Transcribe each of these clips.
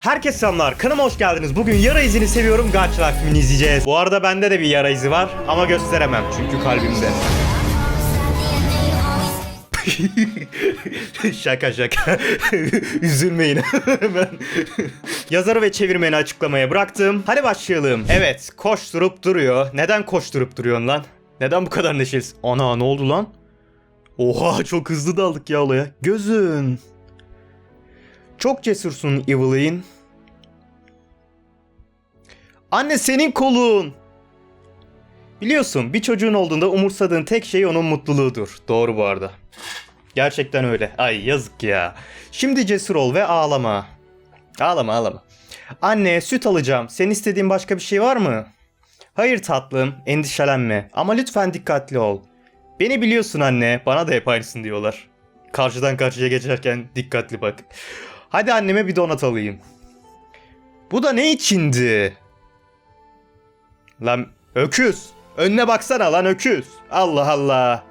Herkese selamlar. Kanalıma hoş geldiniz. Bugün yara izini seviyorum. Gacha filmini izleyeceğiz. Bu arada bende de bir yara izi var ama gösteremem çünkü kalbimde. şaka şaka. Üzülmeyin. ben yazarı ve çevirmeni açıklamaya bıraktım. Hadi başlayalım. Evet, koşturup duruyor. Neden koşturup duruyorsun lan? Neden bu kadar neşelisin? Ana ne oldu lan? Oha çok hızlı daldık ya olaya. Gözün. Çok cesursun Evelyn. Anne senin kolun. Biliyorsun bir çocuğun olduğunda umursadığın tek şey onun mutluluğudur. Doğru bu arada. Gerçekten öyle. Ay yazık ya. Şimdi cesur ol ve ağlama. Ağlama ağlama. Anne süt alacağım. Senin istediğin başka bir şey var mı? Hayır tatlım endişelenme ama lütfen dikkatli ol. Beni biliyorsun anne bana da hep aynısını diyorlar. Karşıdan karşıya geçerken dikkatli bak. Hadi anneme bir donat alayım. Bu da ne içindi? Lan öküz. Önüne baksana lan öküz. Allah Allah.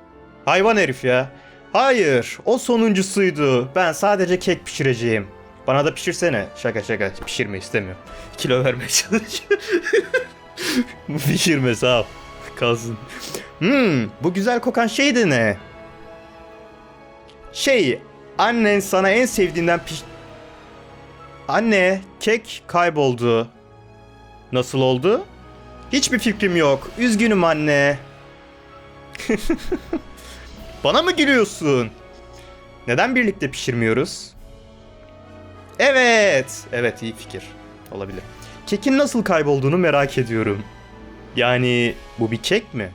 Hayvan herif ya. Hayır o sonuncusuydu. Ben sadece kek pişireceğim. Bana da pişirsene. Şaka şaka pişirme istemiyorum. Kilo vermeye çalışıyorum. Pişirme sağ ol. Kalsın. Hmm, bu güzel kokan şey de ne? Şey, annen sana en sevdiğinden piş... Anne, kek kayboldu. Nasıl oldu? Hiçbir fikrim yok. Üzgünüm anne. Bana mı gülüyorsun? Neden birlikte pişirmiyoruz? Evet. Evet iyi fikir. Olabilir. Kekin nasıl kaybolduğunu merak ediyorum. Yani bu bir kek mi?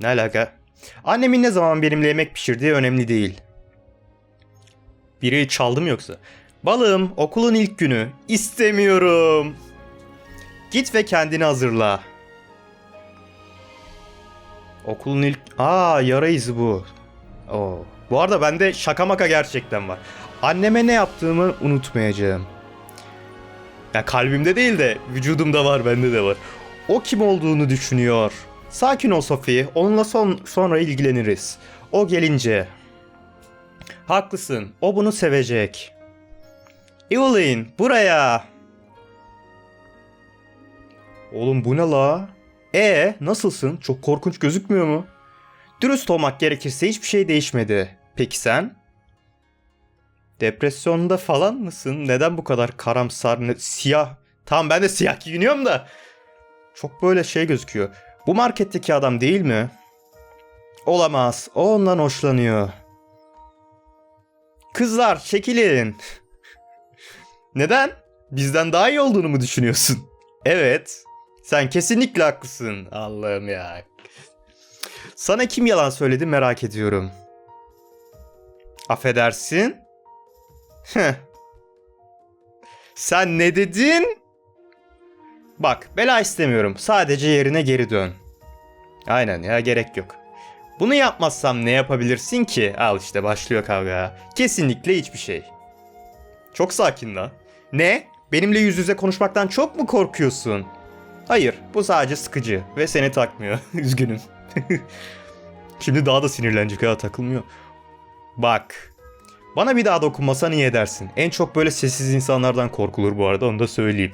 Ne alaka? Annemin ne zaman benimle yemek pişirdiği önemli değil. Biri çaldım yoksa? Balım okulun ilk günü. İstemiyorum. Git ve kendini hazırla. Okulun ilk... Aa yara izi bu. Oo. Bu arada bende şaka maka gerçekten var. Anneme ne yaptığımı unutmayacağım. Ya kalbimde değil de vücudumda var bende de var. O kim olduğunu düşünüyor. Sakin ol Sophie. Onunla son, sonra ilgileniriz. O gelince. Haklısın. O bunu sevecek. Evelyn buraya. Oğlum bu ne la? E nasılsın? Çok korkunç gözükmüyor mu? Dürüst olmak gerekirse hiçbir şey değişmedi. Peki sen? Depresyonda falan mısın? Neden bu kadar karamsar, ne- siyah? Tamam ben de siyah giyiniyorum da. Çok böyle şey gözüküyor. Bu marketteki adam değil mi? Olamaz. O ondan hoşlanıyor. Kızlar çekilin. Neden? Bizden daha iyi olduğunu mu düşünüyorsun? Evet. Sen kesinlikle haklısın. Allah'ım ya. Sana kim yalan söyledi merak ediyorum. Affedersin? Heh. Sen ne dedin? Bak bela istemiyorum. Sadece yerine geri dön. Aynen ya gerek yok. Bunu yapmazsam ne yapabilirsin ki? Al işte başlıyor kavga. Kesinlikle hiçbir şey. Çok sakin lan. Ne? Benimle yüz yüze konuşmaktan çok mu korkuyorsun? Hayır, bu sadece sıkıcı ve seni takmıyor. Üzgünüm. Şimdi daha da sinirlenecek ha takılmıyor. Bak. Bana bir daha dokunmasan iyi edersin. En çok böyle sessiz insanlardan korkulur bu arada onu da söyleyeyim.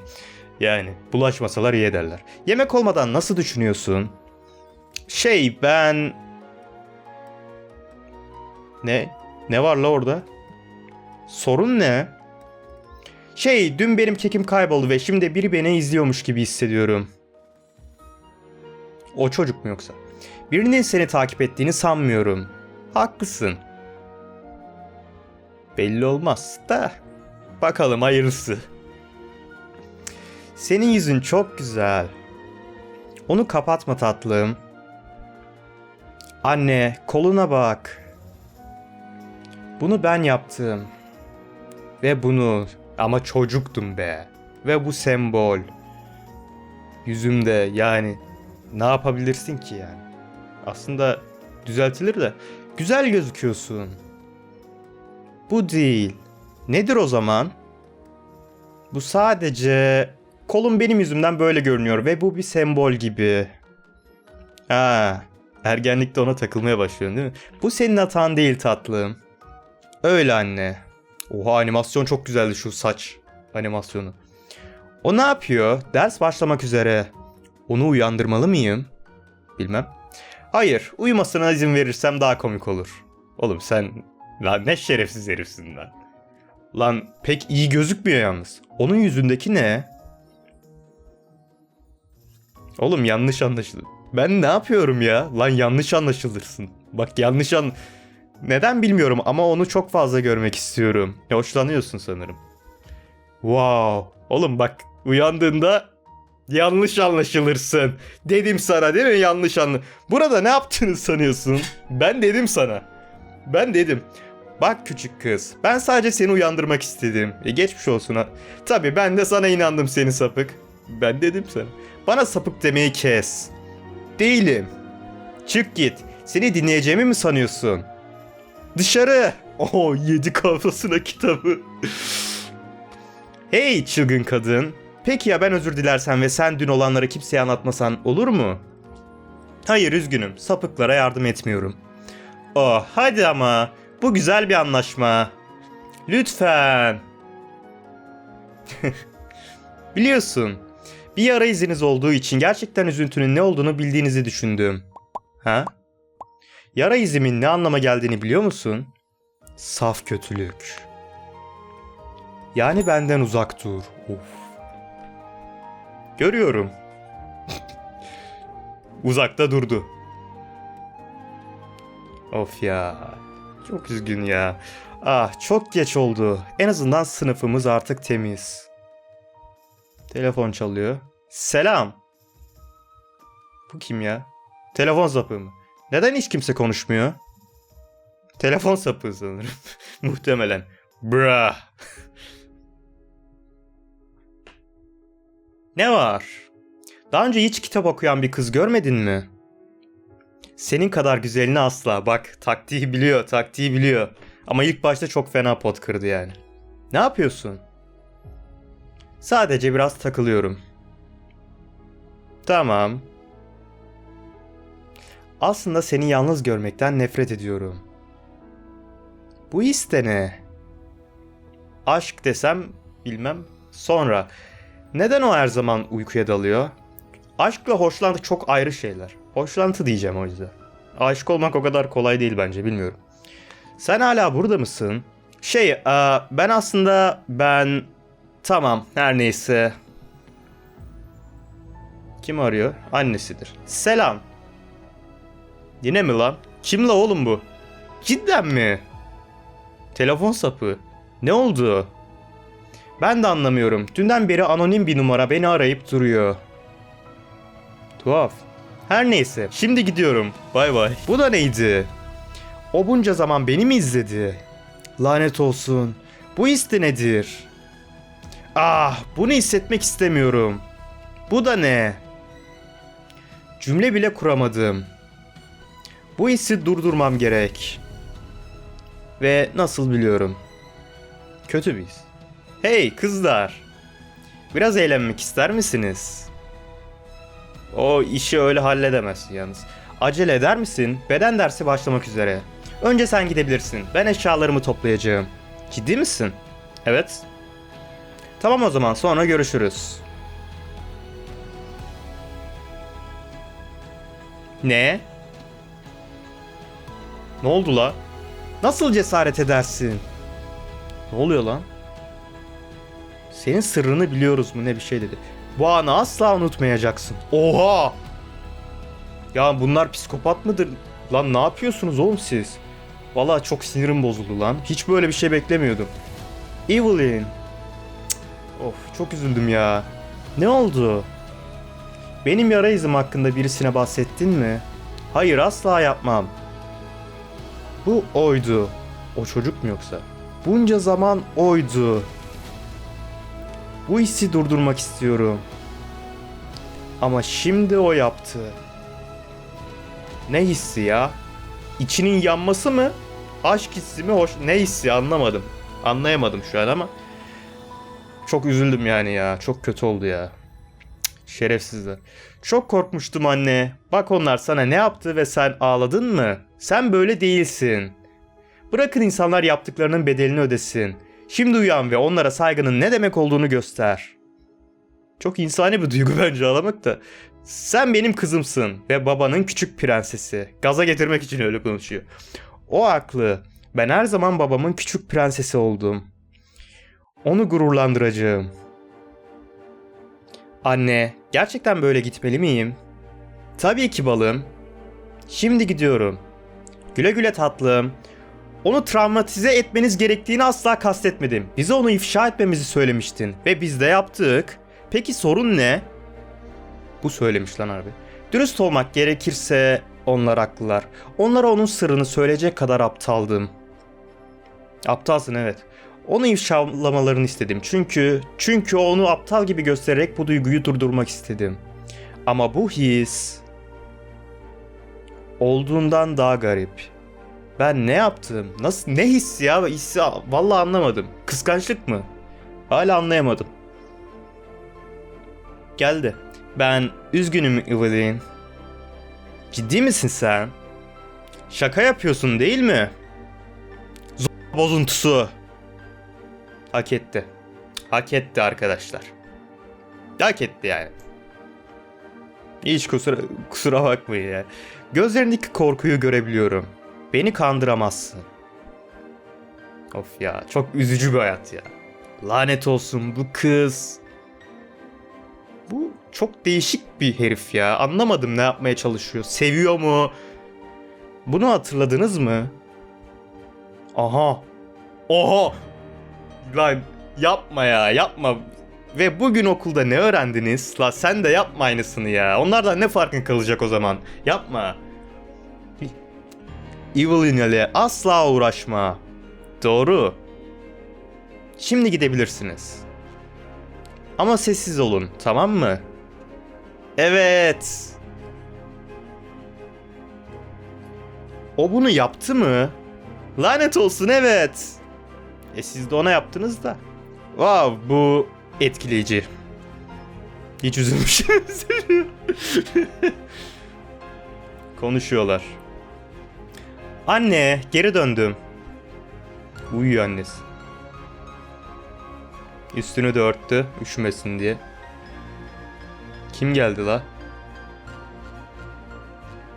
Yani bulaşmasalar iyi ederler. Yemek olmadan nasıl düşünüyorsun? Şey ben... Ne? Ne var la orada? Sorun ne? Şey dün benim kekim kayboldu ve şimdi biri beni izliyormuş gibi hissediyorum. O çocuk mu yoksa? Birinin seni takip ettiğini sanmıyorum. Haklısın. Belli olmaz da. Bakalım hayırlısı. Senin yüzün çok güzel. Onu kapatma tatlım. Anne, koluna bak. Bunu ben yaptım. Ve bunu ama çocuktum be. Ve bu sembol. Yüzümde yani ne yapabilirsin ki yani? Aslında düzeltilir de güzel gözüküyorsun. Bu değil. Nedir o zaman? Bu sadece kolum benim yüzümden böyle görünüyor ve bu bir sembol gibi. Ha, ergenlikte ona takılmaya başlıyorsun değil mi? Bu senin hatan değil tatlım. Öyle anne. Oha animasyon çok güzeldi şu saç. animasyonu. O ne yapıyor? Ders başlamak üzere. Onu uyandırmalı mıyım? Bilmem. Hayır, uyumasına izin verirsem daha komik olur. Oğlum sen lan ne şerefsiz herifsin lan. Lan pek iyi gözükmüyor yalnız. Onun yüzündeki ne? Oğlum yanlış anlaşılır. Ben ne yapıyorum ya? Lan yanlış anlaşılırsın. Bak yanlış an... Neden bilmiyorum ama onu çok fazla görmek istiyorum. Hoşlanıyorsun sanırım. Wow. Oğlum bak uyandığında yanlış anlaşılırsın. Dedim sana değil mi yanlış anla. Burada ne yaptığını sanıyorsun? Ben dedim sana. Ben dedim. Bak küçük kız. Ben sadece seni uyandırmak istedim. E geçmiş olsun ha. Tabii ben de sana inandım seni sapık. Ben dedim sana. Bana sapık demeyi kes. Değilim. Çık git. Seni dinleyeceğimi mi sanıyorsun? Dışarı. Oo yedi kafasına kitabı. hey çılgın kadın. Peki ya ben özür dilersen ve sen dün olanları kimseye anlatmasan olur mu? Hayır üzgünüm. Sapıklara yardım etmiyorum. Oh hadi ama. Bu güzel bir anlaşma. Lütfen. Biliyorsun. Bir yara iziniz olduğu için gerçekten üzüntünün ne olduğunu bildiğinizi düşündüm. Ha? Yara izimin ne anlama geldiğini biliyor musun? Saf kötülük. Yani benden uzak dur. Of. Görüyorum. Uzakta durdu. Of ya. Çok üzgün ya. Ah çok geç oldu. En azından sınıfımız artık temiz. Telefon çalıyor. Selam. Bu kim ya? Telefon sapığı mı? Neden hiç kimse konuşmuyor? Telefon sapığı sanırım. Muhtemelen. Bra. ne var? Daha önce hiç kitap okuyan bir kız görmedin mi? Senin kadar güzelini asla. Bak taktiği biliyor, taktiği biliyor. Ama ilk başta çok fena pot kırdı yani. Ne yapıyorsun? Sadece biraz takılıyorum. Tamam. Aslında seni yalnız görmekten nefret ediyorum. Bu his de ne? Aşk desem bilmem. Sonra. Neden o her zaman uykuya dalıyor? Aşkla hoşlantı çok ayrı şeyler. Hoşlantı diyeceğim o yüzden. Aşık olmak o kadar kolay değil bence bilmiyorum. Sen hala burada mısın? Şey, e, ben aslında ben tamam her neyse. Kim arıyor? Annesidir. Selam. Yine mi lan? Kimle oğlum bu? Cidden mi? Telefon sapı. Ne oldu? Ben de anlamıyorum. Dünden beri anonim bir numara beni arayıp duruyor. Tuhaf. Her neyse. Şimdi gidiyorum. Bay bay. Bu da neydi? O bunca zaman beni mi izledi? Lanet olsun. Bu de nedir? Ah, bunu hissetmek istemiyorum. Bu da ne? Cümle bile kuramadım. Bu hissi durdurmam gerek. Ve nasıl biliyorum? Kötü bir his. Hey kızlar. Biraz eğlenmek ister misiniz? O işi öyle halledemezsin yalnız. Acele eder misin? Beden dersi başlamak üzere. Önce sen gidebilirsin. Ben eşyalarımı toplayacağım. Ciddi misin? Evet. Tamam o zaman sonra görüşürüz. Ne? Ne oldu la? Nasıl cesaret edersin? Ne oluyor lan? Senin sırrını biliyoruz mu ne bir şey dedi. Bu anı asla unutmayacaksın. Oha! Ya bunlar psikopat mıdır? Lan ne yapıyorsunuz oğlum siz? Vallahi çok sinirim bozuldu lan. Hiç böyle bir şey beklemiyordum. Evelyn. Cık, Of çok üzüldüm ya. Ne oldu? Benim yara izim hakkında birisine bahsettin mi? Hayır asla yapmam. Bu oydu. O çocuk mu yoksa? Bunca zaman oydu. Bu hissi durdurmak istiyorum. Ama şimdi o yaptı. Ne hissi ya? İçinin yanması mı? Aşk hissi mi? Hoş... Ne hissi anlamadım. Anlayamadım şu an ama. Çok üzüldüm yani ya. Çok kötü oldu ya. Şerefsizler. Çok korkmuştum anne. Bak onlar sana ne yaptı ve sen ağladın mı? Sen böyle değilsin. Bırakın insanlar yaptıklarının bedelini ödesin. Şimdi uyan ve onlara saygının ne demek olduğunu göster. Çok insani bir duygu bence ağlamak da. Sen benim kızımsın ve babanın küçük prensesi. Gaza getirmek için öyle konuşuyor. O haklı. Ben her zaman babamın küçük prensesi oldum. Onu gururlandıracağım. Anne, gerçekten böyle gitmeli miyim? Tabii ki balım. Şimdi gidiyorum. Güle güle tatlım. Onu travmatize etmeniz gerektiğini asla kastetmedim. Bize onu ifşa etmemizi söylemiştin ve biz de yaptık. Peki sorun ne? Bu söylemiş lan harbi. Dürüst olmak gerekirse onlar haklılar. Onlara onun sırrını söyleyecek kadar aptaldım. Aptalsın evet. Onu ifşalamalarını istedim. Çünkü çünkü onu aptal gibi göstererek bu duyguyu durdurmak istedim. Ama bu his olduğundan daha garip. Ben ne yaptım? Nasıl ne his ya? Hissi vallahi anlamadım. Kıskançlık mı? Hala anlayamadım. Geldi. Ben üzgünüm Evelyn. Ciddi misin sen? Şaka yapıyorsun değil mi? Z- bozuntusu. Hak etti. Hak etti arkadaşlar. Hak etti yani. Hiç kusura, kusura bakmayın ya. Gözlerindeki korkuyu görebiliyorum. Beni kandıramazsın. Of ya çok üzücü bir hayat ya. Lanet olsun bu kız. Bu çok değişik bir herif ya. Anlamadım ne yapmaya çalışıyor. Seviyor mu? Bunu hatırladınız mı? Aha. Oha. Lan yapma ya yapma. Ve bugün okulda ne öğrendiniz? La sen de yapma aynısını ya. Onlardan ne farkın kalacak o zaman? Yapma. Evelyn ile asla uğraşma. Doğru. Şimdi gidebilirsiniz. Ama sessiz olun, tamam mı? Evet. O bunu yaptı mı? Lanet olsun evet. E siz de ona yaptınız da. Wow bu etkileyici. Hiç üzülmüşsünüz. Konuşuyorlar. Anne, geri döndüm. Uyuyor annesi. Üstünü de örttü, üşümesin diye. Kim geldi la?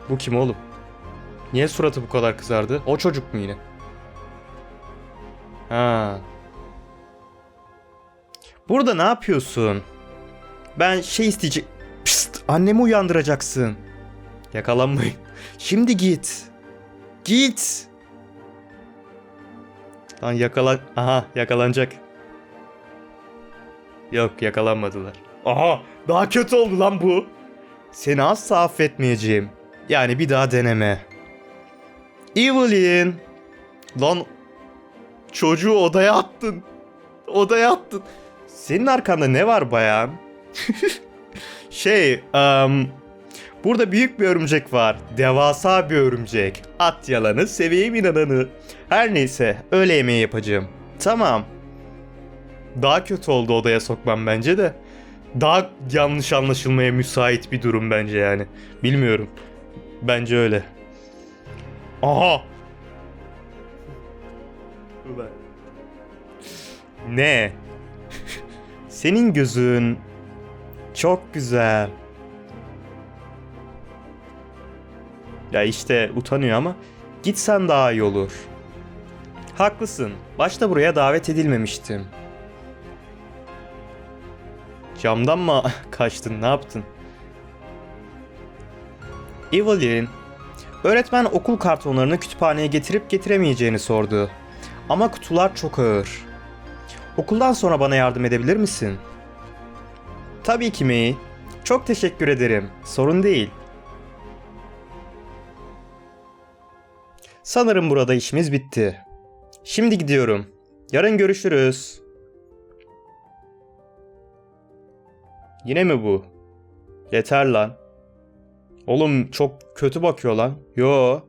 Bu kim oğlum? Niye suratı bu kadar kızardı? O çocuk mu yine? Ha. Burada ne yapıyorsun? Ben şey isteyecek... Pişt, annemi uyandıracaksın. Yakalanmayın. Şimdi git. Git. Lan yakalan... Aha yakalanacak. Yok yakalanmadılar. Aha daha kötü oldu lan bu. Seni asla affetmeyeceğim. Yani bir daha deneme. Evelyn. Lan çocuğu odaya attın. Odaya attın. Senin arkanda ne var bayan? şey, um, burada büyük bir örümcek var. Devasa bir örümcek. At yalanı, seveyim inananı. Her neyse, öğle yemeği yapacağım. Tamam. Daha kötü oldu odaya sokmam bence de. Daha yanlış anlaşılmaya müsait bir durum bence yani. Bilmiyorum. Bence öyle. Aha. Ulan. Ne? Senin gözün çok güzel. Ya işte utanıyor ama gitsen daha iyi olur. Haklısın. Başta buraya davet edilmemiştim. Camdan mı kaçtın? Ne yaptın? Evelyn, öğretmen okul kartonlarını kütüphaneye getirip getiremeyeceğini sordu. Ama kutular çok ağır. Okuldan sonra bana yardım edebilir misin? Tabii ki May. Çok teşekkür ederim. Sorun değil. Sanırım burada işimiz bitti. Şimdi gidiyorum. Yarın görüşürüz. Yine mi bu? Yeter lan. Oğlum çok kötü bakıyor lan. Yo.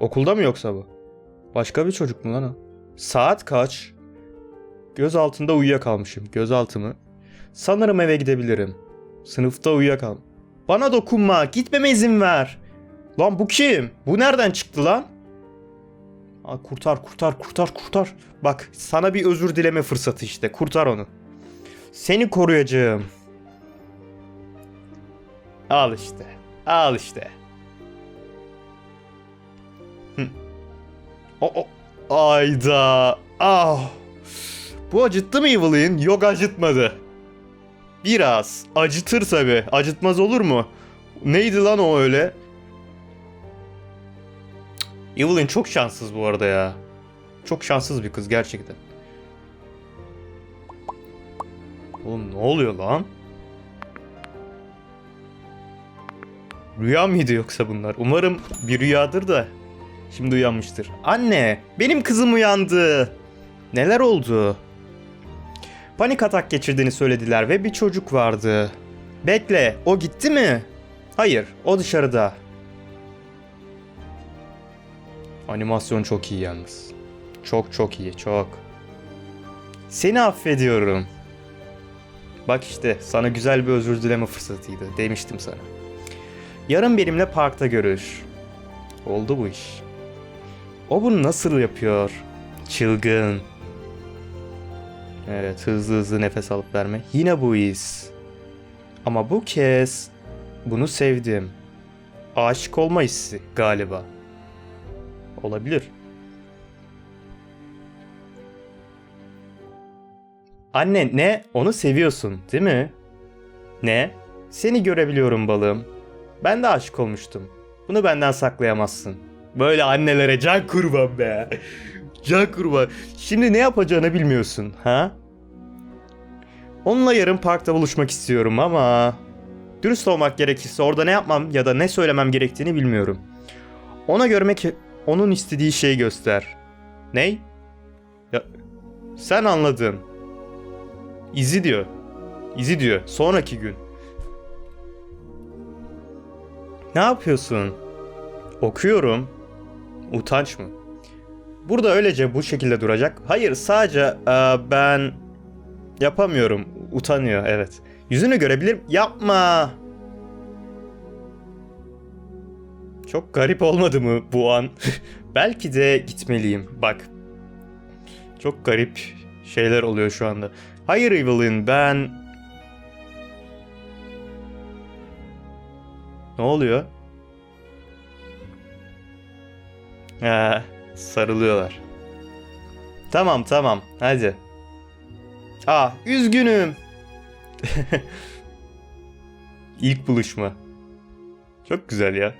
Okulda mı yoksa bu? Başka bir çocuk mu lan o? Saat kaç? Göz altında uyuyakalmışım. Gözaltı mı? Sanırım eve gidebilirim. Sınıfta uyuyakal. Bana dokunma. Gitmeme izin ver. Lan bu kim? Bu nereden çıktı lan? Aa, kurtar kurtar kurtar kurtar. Bak sana bir özür dileme fırsatı işte. Kurtar onu. Seni koruyacağım. Al işte. Al işte. Hı. O, o. Ayda. Ah. Bu acıttı mı Evelyn? Yok acıtmadı. Biraz. Acıtır tabi. Acıtmaz olur mu? Neydi lan o öyle? Evelyn çok şanssız bu arada ya. Çok şanssız bir kız gerçekten. Oğlum ne oluyor lan? Rüya mıydı yoksa bunlar? Umarım bir rüyadır da şimdi uyanmıştır. Anne, benim kızım uyandı. Neler oldu? Panik atak geçirdiğini söylediler ve bir çocuk vardı. Bekle, o gitti mi? Hayır, o dışarıda. Animasyon çok iyi yalnız. Çok çok iyi, çok. Seni affediyorum. Bak işte sana güzel bir özür dileme fırsatıydı. Demiştim sana. Yarın benimle parkta görüş. Oldu bu iş. O bunu nasıl yapıyor? Çılgın. Evet hızlı hızlı nefes alıp verme. Yine bu his. Ama bu kez bunu sevdim. Aşık olma hissi galiba. Olabilir. Anne ne? Onu seviyorsun değil mi? Ne? Seni görebiliyorum balım. Ben de aşık olmuştum. Bunu benden saklayamazsın. Böyle annelere can kurban be. Can kurban. Şimdi ne yapacağını bilmiyorsun ha? Onunla yarın parkta buluşmak istiyorum ama... Dürüst olmak gerekirse orada ne yapmam ya da ne söylemem gerektiğini bilmiyorum. Ona görmek onun istediği şeyi göster. Ney? Ya sen anladın. İzi diyor. İzi diyor. Sonraki gün. Ne yapıyorsun? Okuyorum. Utanç mı? Burada öylece bu şekilde duracak. Hayır sadece e, ben yapamıyorum. Utanıyor evet. Yüzünü görebilir Yapma. Çok garip olmadı mı bu an? Belki de gitmeliyim. Bak. Çok garip şeyler oluyor şu anda. Hayır Evelyn ben... Ne oluyor? Ha, sarılıyorlar. Tamam tamam hadi. Ah üzgünüm. İlk buluşma. Çok güzel ya.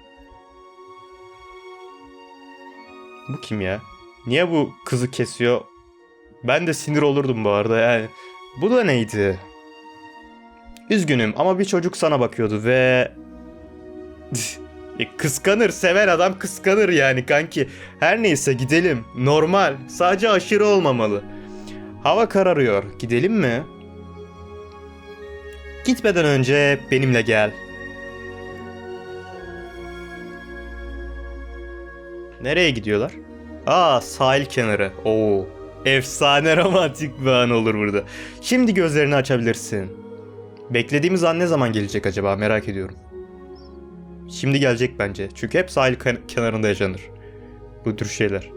Bu kim ya? Niye bu kızı kesiyor? Ben de sinir olurdum bu arada yani. Bu da neydi? Üzgünüm ama bir çocuk sana bakıyordu ve... E, kıskanır, seven adam kıskanır yani kanki. Her neyse gidelim. Normal. Sadece aşırı olmamalı. Hava kararıyor. Gidelim mi? Gitmeden önce benimle gel. Nereye gidiyorlar? Aa sahil kenarı. Oo. Efsane romantik bir an olur burada. Şimdi gözlerini açabilirsin. Beklediğimiz an ne zaman gelecek acaba merak ediyorum. Şimdi gelecek bence. Çünkü hep sahil kenarında yaşanır. Bu tür şeyler.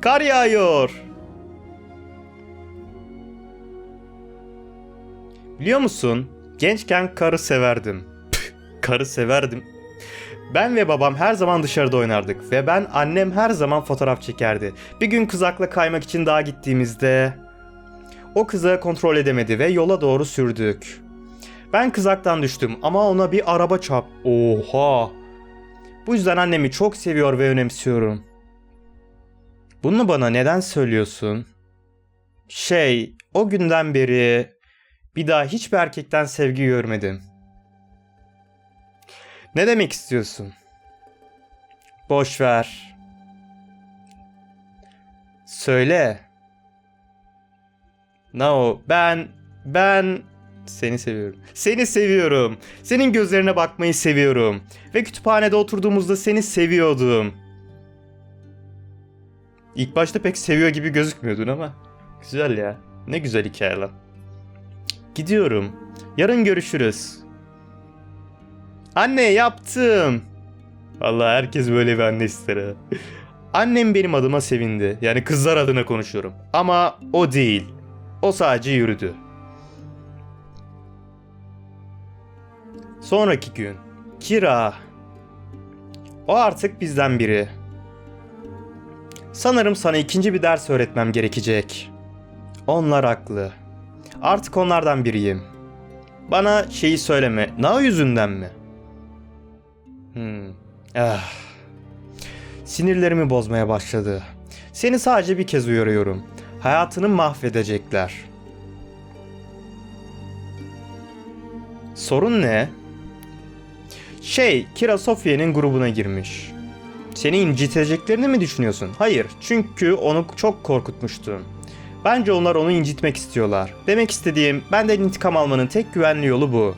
Kar yağıyor. Biliyor musun? Gençken karı severdim. karı severdim. Ben ve babam her zaman dışarıda oynardık ve ben annem her zaman fotoğraf çekerdi. Bir gün kızakla kaymak için dağa gittiğimizde o kızı kontrol edemedi ve yola doğru sürdük. Ben kızaktan düştüm ama ona bir araba çarp. Oha! Bu yüzden annemi çok seviyor ve önemsiyorum. Bunu bana neden söylüyorsun? Şey, o günden beri bir daha hiçbir erkekten sevgi görmedim. Ne demek istiyorsun? Boş ver. Söyle. No, ben ben seni seviyorum. Seni seviyorum. Senin gözlerine bakmayı seviyorum. Ve kütüphanede oturduğumuzda seni seviyordum. İlk başta pek seviyor gibi gözükmüyordun ama. Güzel ya. Ne güzel hikaye lan. Gidiyorum. Yarın görüşürüz. Anne yaptım. Vallahi herkes böyle bir anne ister ha. Annem benim adıma sevindi. Yani kızlar adına konuşuyorum. Ama o değil. O sadece yürüdü. Sonraki gün. Kira. O artık bizden biri. Sanırım sana ikinci bir ders öğretmem gerekecek. Onlar haklı. Artık onlardan biriyim. Bana şeyi söyleme. Nao yüzünden mi? Hmm. Ah. Sinirlerimi bozmaya başladı. Seni sadece bir kez uyarıyorum. Hayatını mahvedecekler. Sorun ne? Şey, Kira Sofya'nın grubuna girmiş. Seni inciteceklerini mi düşünüyorsun? Hayır, çünkü onu çok korkutmuştun. Bence onlar onu incitmek istiyorlar. Demek istediğim, benden intikam almanın tek güvenli yolu bu.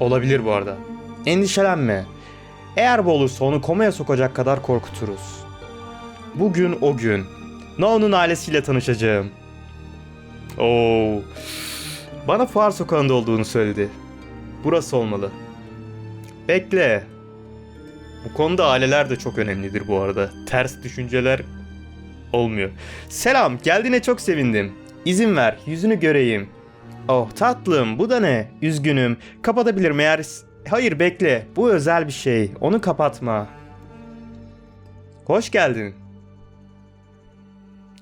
Olabilir bu arada. Endişelenme. Eğer bu olursa onu komaya sokacak kadar korkuturuz. Bugün o gün. Nao'nun ailesiyle tanışacağım. Oo. Bana fuar sokağında olduğunu söyledi. Burası olmalı. Bekle. Bu konuda aileler de çok önemlidir bu arada. Ters düşünceler olmuyor. Selam, geldiğine çok sevindim. İzin ver, yüzünü göreyim. Oh tatlım, bu da ne? Üzgünüm. Kapatabilirim eğer... Hayır bekle, bu özel bir şey. Onu kapatma. Hoş geldin.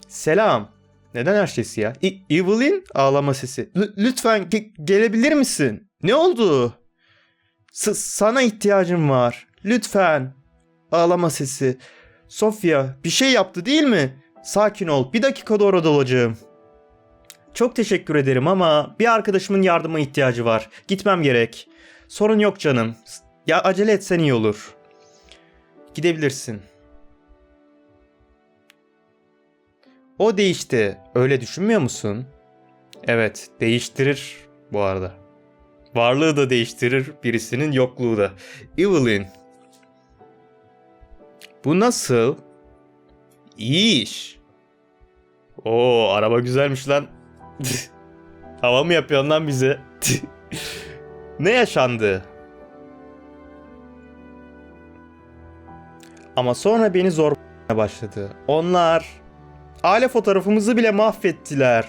Selam. Neden her şey siyah? E- Evelyn ağlama sesi. L- lütfen ge- gelebilir misin? Ne oldu? S- sana ihtiyacım var. Lütfen. Ağlama sesi. Sofya bir şey yaptı değil mi? Sakin ol. Bir dakikada orada olacağım. Çok teşekkür ederim ama bir arkadaşımın yardıma ihtiyacı var. Gitmem gerek. Sorun yok canım. Ya acele etsen iyi olur. Gidebilirsin. O değişti. Öyle düşünmüyor musun? Evet, değiştirir bu arada. Varlığı da değiştirir, birisinin yokluğu da. Evelyn. Bu nasıl? İyi iş. Oo, araba güzelmiş lan. Hava mı yapıyorsun lan bize? ne yaşandı? Ama sonra beni zorlamaya başladı. Onlar aile fotoğrafımızı bile mahvettiler.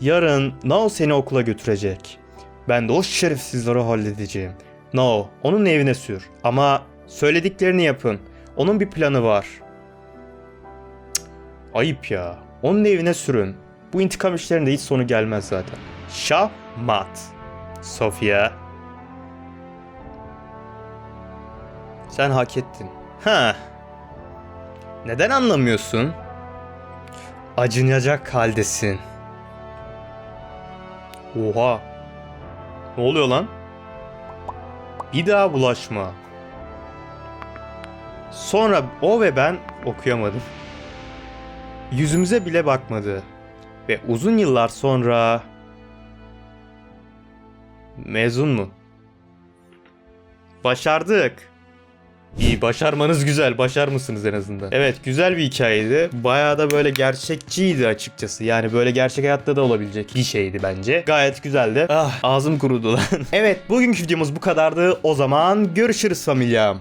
Yarın Nao seni okula götürecek. Ben de o şerefsizleri halledeceğim. Nao, onun evine sür. Ama söylediklerini yapın. Onun bir planı var. Cık, Ayıp ya. Onun evine sürün. Bu intikam işlerinde hiç sonu gelmez zaten. Şahmat. Sofia. Sen hak ettin. Ha. Neden anlamıyorsun? Acınacak haldesin. Oha. Ne oluyor lan? Bir daha bulaşma. Sonra o ve ben okuyamadım. Yüzümüze bile bakmadı. Ve uzun yıllar sonra... Mezun mu? Başardık. İyi başarmanız güzel. Başar mısınız en azından? Evet güzel bir hikayeydi. Bayağı da böyle gerçekçiydi açıkçası. Yani böyle gerçek hayatta da olabilecek bir şeydi bence. Gayet güzeldi. Ah ağzım kurudu lan. evet bugünkü videomuz bu kadardı. O zaman görüşürüz familyam.